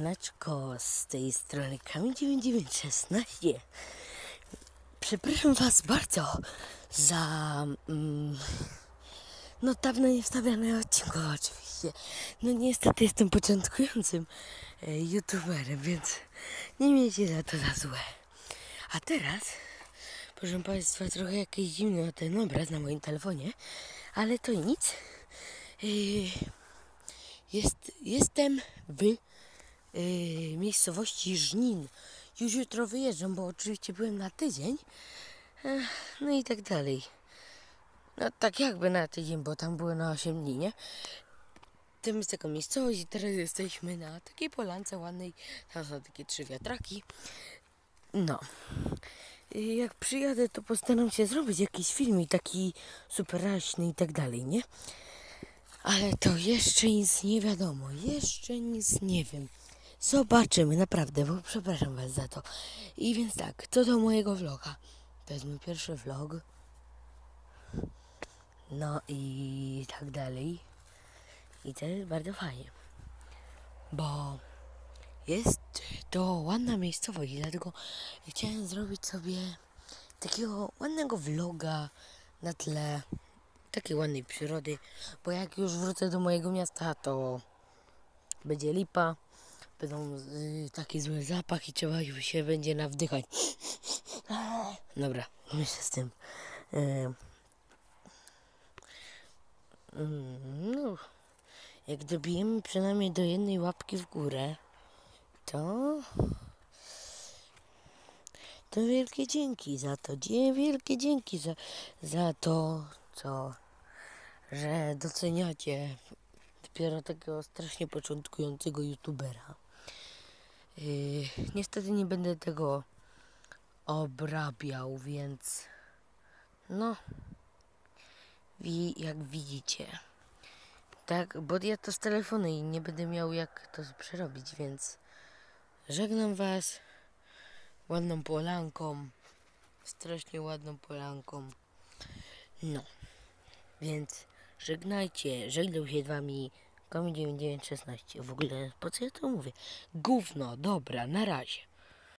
Siemaneczko, z tej strony Kamień9916. Przepraszam Was bardzo za mm, no dawno nie wstawiane odcinki oczywiście. No niestety jestem początkującym e, youtuberem, więc nie miejcie za to za złe. A teraz, proszę Państwa, trochę jakiś zimny ten obraz na moim telefonie, ale to nic. E, jest, jestem w y, miejscowości Żnin. Już jutro wyjeżdżam, bo oczywiście byłem na tydzień. Ech, no i tak dalej. No tak jakby na tydzień, bo tam były na 8 dni, nie? Tym jest taka miejscowość i teraz jesteśmy na takiej polance ładnej. Tam są takie trzy wiatraki. No. Y, Jak przyjadę, to postaram się zrobić jakiś film i taki super raśny i tak dalej, nie? Ale to jeszcze nic nie wiadomo. Jeszcze nic nie wiem. Zobaczymy, naprawdę, bo przepraszam Was za to. I więc tak, co do mojego vloga. To jest mój pierwszy vlog. No i tak dalej. I to jest bardzo fajnie. Bo jest to ładna miejscowość, dlatego chciałem zrobić sobie takiego ładnego vloga na tle takiej ładnej przyrody, bo jak już wrócę do mojego miasta, to będzie lipa, będą y, taki zły zapach i trzeba się będzie nawdychać. Dobra, myślę z tym. Y, mm, no, jak dobijemy przynajmniej do jednej łapki w górę, to to wielkie dzięki za to. Wielkie dzięki za, za to, co, że doceniacie dopiero takiego strasznie początkującego youtubera. Yy, niestety nie będę tego obrabiał, więc no, wi, jak widzicie. Tak, bo ja to z telefonu i nie będę miał jak to przerobić, więc żegnam was ładną polanką, strasznie ładną polanką. No, więc żegnajcie, żegnam się z wami Komi 9916. W ogóle po co ja to mówię? Gówno, dobra, na razie.